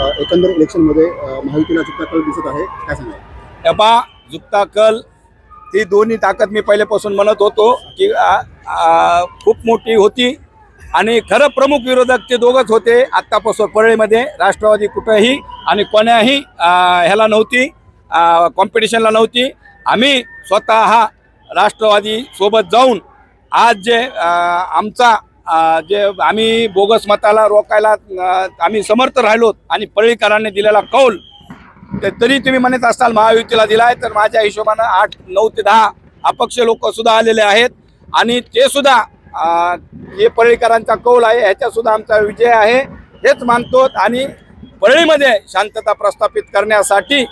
एकंदर इलेक्शनमध्ये माहितीला महायुतीला कल दिसत आहे. काय सांगा एबा झुकता कल ती दोन्ही ताकद मी पहिल्यापासून म्हणत होतो की खूप मोठी होती आणि खरं प्रमुख विरोधक ते दोघंच होते आत्तापासून परळीमध्ये. राष्ट्रवादी कुठंही आणि कोण्याही ह्याला नव्हती कॉम्पिटिशनला नव्हती. आम्ही स्वतः राष्ट्रवादी सोबत जाऊन आज जे आमचा जे आम्ही बोगस मताला रोखायला आम्ही समर्थ राहिलो आणि परळीकरांनी दिलेला कौल ते तरी तुम्ही म्हणत असाल महायुतीला दिलाय तर माझ्या हिशोबानं आठ नऊ ते दहा अपक्ष लोक सुद्धा आलेले आहेत. आणि ते सुद्धा जे हे परळीकरांचा कौल आहे ह्याच्या सुद्धा आमचा विजय आहे हेच मानतो आणि परळीमध्ये शांतता प्रस्थापित करण्यासाठी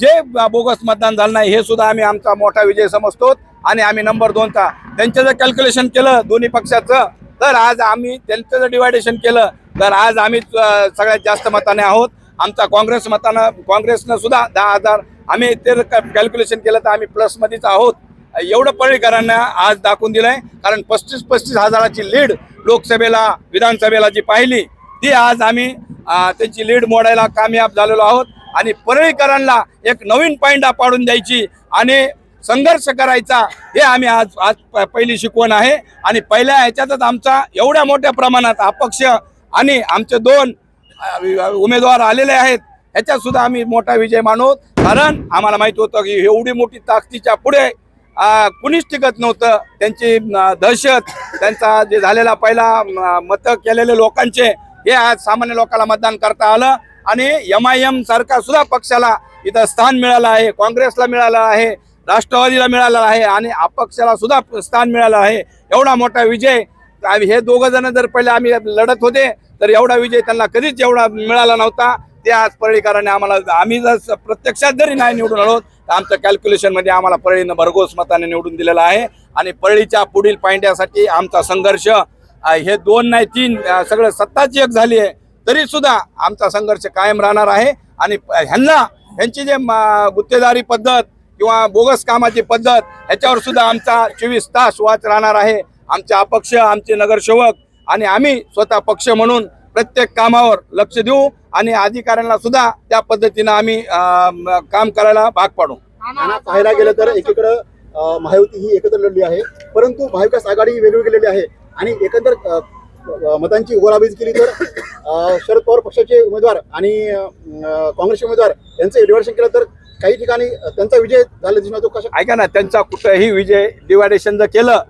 जे बोगस मतदान झालं नाही हे सुद्धा आम्ही आमचा मोठा विजय समजतो आणि आम्ही नंबर दोनचा त्यांचं जर कॅल्क्युलेशन केलं दोन्ही पक्षाचं तर आज आम्ही त्यांचं जर डिवायडेशन केलं तर आज आम्ही सगळ्यात जास्त मताने आहोत. आमचा काँग्रेस मतानं काँग्रेसनं सुद्धा दहा हजार आम्ही ते कॅल्क्युलेशन केलं तर आम्ही प्लसमध्येच आहोत. एवढं पळीकरांना आज दाखवून दिलंय कारण पस्तीस पस्तीस हजाराची लीड लोकसभेला विधानसभेला जी पाहिली ती आज आम्ही त्याची त्यांची लीड मोडायला कामयाब झालेलो आहोत. आणि परळीकरांना एक नवीन पायंडा पाडून द्यायची आणि संघर्ष करायचा हे आम्ही आज आज प- पहिली शिकवण आहे. आणि पहिल्या ह्याच्यातच आमचा एवढ्या मोठ्या प्रमाणात अपक्ष आणि आमचे दोन उमेदवार आलेले आहेत. ह्याच्यात सुद्धा आम्ही मोठा विजय मानू कारण आम्हाला माहीत होतं की एवढी मोठी ताकदीच्या पुढे कुणीच टिकत नव्हतं. त्यांची दहशत त्यांचा जे झालेला पहिला मतं केलेले लोकांचे हे आज सामान्य लोकांना मतदान करता आलं. आणि एम आय एम सारखा सुद्धा पक्षाला इथं स्थान मिळालं आहे. काँग्रेसला मिळालं आहे. राष्ट्रवादीला मिळालेला आहे आणि अपक्षाला सुद्धा स्थान मिळालं आहे. एवढा मोठा विजय हे दोघं जण जर पहिले आम्ही लढत होते तर एवढा विजय त्यांना कधीच एवढा मिळाला नव्हता. ते आज परळीकरांनी आम्हाला आम्ही जर प्रत्यक्षात जरी नाही निवडून आलो तर आमच्या कॅल्क्युलेशनमध्ये आम्हाला परळीनं भरघोस मताने निवडून दिलेला आहे. आणि परळीच्या पुढील पांड्यासाठी आमचा संघर्ष हे दोन नाही तीन सगळं सत्ताची एक झाली आहे. तरी सुद्धा आमचा संघर्ष कायम राहणार आहे. आणि ह्यांना ह्यांची जे गुत्तेदारी पद्धत किंवा बोगस कामाची पद्धत ह्याच्यावर सुद्धा आमचा चोवीस तास वाच राहणार आहे. आमचे अपक्ष आमचे नगरसेवक आणि आम्ही स्वतः पक्ष म्हणून प्रत्येक कामावर लक्ष देऊ आणि अधिकाऱ्यांना सुद्धा त्या पद्धतीनं आम्ही काम करायला भाग पाडू. पाहायला गेलं तर एकीकडं महायुती ही एकत्र लढली आहे परंतु महाविकास आघाडी ही वेगळी केलेली आहे आणि एकंदर मतांची गोलाबीज केली तर शरद पवार पक्षाचे उमेदवार आणि काँग्रेसचे उमेदवार यांचं डिवायडेशन केलं तर काही ठिकाणी त्यांचा विजय झाला दिसून येतो कशा ऐका ना त्यांचा कुठंही विजय डिवायडेशन जर केलं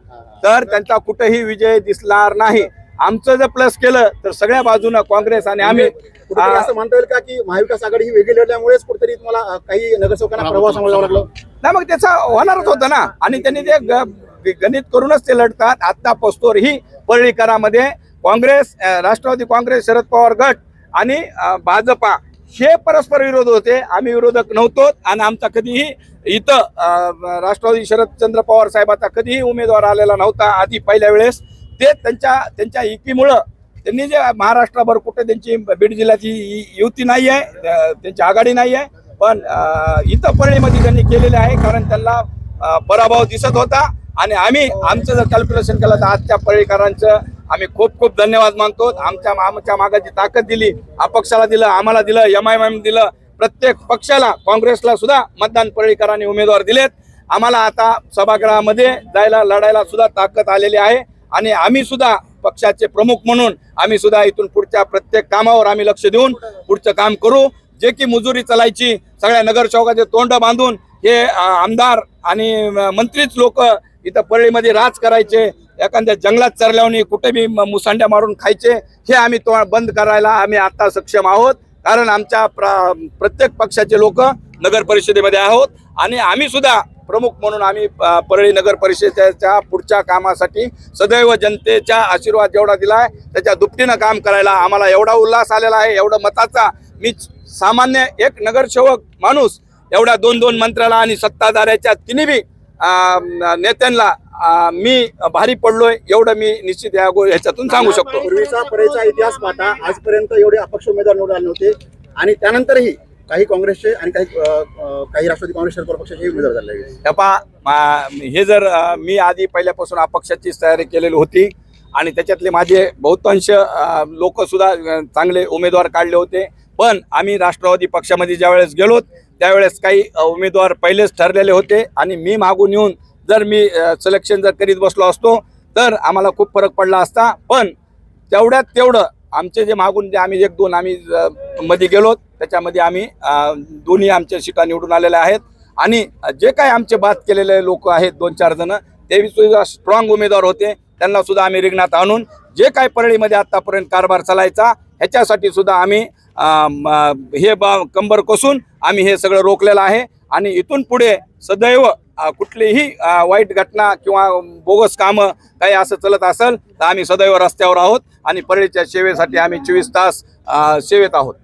तर त्यांचा कुठंही विजय दिसणार नाही. आमचं जर प्लस केलं तर सगळ्या बाजूनं काँग्रेस आणि आम्ही असं म्हणता येईल का की महाविकास आघाडी ही वेगळी लढल्यामुळेच कुठेतरी तुम्हाला काही नगरसेवकांना प्रवास समोर जावं लागलं? नाही मग त्याचा होणारच होतं ना. आणि त्यांनी ते गणित करूनच ते लढतात. आत्ता पस्तोर ही परळीकरामध्ये काँग्रेस राष्ट्रवादी काँग्रेस शरद पवार गट आणि भाजपा हे परस्पर विरोध होते. आम्ही विरोधक नव्हतो आणि आमचा कधीही इथं राष्ट्रवादी शरदचंद्र पवार साहेबाचा कधीही उमेदवार आलेला नव्हता आधी पहिल्या वेळेस. ते त्यांच्या त्यांच्या एकीमुळं त्यांनी जे महाराष्ट्राभर कुठे त्यांची बीड जिल्ह्याची युती नाही आहे त्यांची आघाडी नाही आहे पण इथं परळीमध्ये त्यांनी केलेले आहे कारण त्यांना पराभव दिसत होता. आणि आम्ही आमचं जर कॅल्क्युलेशन केलं तर आजच्या परळीकरांचं आम्ही खूप खूप धन्यवाद मानतो. आमच्या आमच्या मागाची ताकद दिली अपक्षाला दिलं आम्हाला दिलं एम आय एम दिलं. प्रत्येक पक्षाला काँग्रेसला सुद्धा मतदान परळीकरांनी उमेदवार दिलेत. आम्हाला आता सभागृहामध्ये जायला लढायला सुद्धा ताकद आलेली आहे. आणि आम्ही सुद्धा पक्षाचे प्रमुख म्हणून आम्ही सुद्धा इथून पुढच्या प्रत्येक कामावर आम्ही लक्ष देऊन पुढचं काम करू. जे की मुजुरी चालायची सगळ्या नगरसेवकाचे तोंड बांधून हे आमदार आणि मंत्रीच लोक इथं परळीमध्ये राज करायचे. एखाद्या जंगलात चरल्यावर कुठे मी म- मुसांड्या मारून खायचे हे आम्ही तो बंद करायला आम्ही आता सक्षम आहोत. कारण आमच्या प्रत्येक पक्षाचे लोक नगर परिषदेमध्ये आहोत. आणि आम्ही सुद्धा प्रमुख म्हणून आम्ही परळी नगर परिषदेच्या पुढच्या कामासाठी सदैव जनतेचा आशीर्वाद जेवढा दिलाय. त्याच्या दुपटीनं काम करायला आम्हाला एवढा उल्हास आलेला आहे एवढा मताचा. मी सामान्य एक नगरसेवक माणूस एवढ्या दोन दोन मंत्र्याला आणि सत्ताधाऱ्याच्या तिन्ही नेत्यांना मी भारी पडलोय एवढं मी निश्चित या ह्याच्यातून सांगू शकतो. पूर्वीचा परळीचा इतिहास पाहता आजपर्यंत एवढे अपक्ष उमेदवार निवडून आले नव्हते. आणि त्यानंतरही काही काँग्रेसचे आणि काही काही राष्ट्रवादी काँग्रेस पक्षाचे उमेदवार झाले. तपा हे जर मी आधी पहिल्यापासून अपक्षाचीच तयारी केलेली होती आणि त्याच्यातले माझे बहुतांश लोक सुद्धा चांगले उमेदवार काढले होते. पण आम्ही राष्ट्रवादी पक्षामध्ये ज्यावेळेस गेलो त्यावेळेस काही उमेदवार पहिलेच ठरलेले होते आणि मी मागून येऊन जर मी सिलेक्शन जर करीत बसलो असतो तर आम्हाला खूप फरक पडला असता. पण तेवढ्यात तेवढं आमचे जे मागून जे आम्ही एक दोन आम्ही मध्ये गेलो त्याच्यामध्ये आम्ही दोन्ही आमच्या शिका निवडून आलेल्या आहेत. आणि जे काही आमचे बात केलेले लोक आहेत दोन चार जण ते सुद्धा स्ट्रॉंग उमेदवार होते. त्यांना सुद्धा आम्ही रिंगणात आणून जे काही परळीमध्ये आतापर्यंत कारभार चालायचा ह्याच्यासाठी सुद्धा आम्ही हे बा कंबर कसून आम्ही हे सगळं रोखलेलं आहे. आणि इथून पुढे सदैव कुठलीही वाईट घटना किंवा बोगस कामं काही असं चलत असेल तर आम्ही सदैव रस्त्यावर आहोत आणि परळीच्या सेवेसाठी आम्ही चोवीस तास सेवेत आहोत.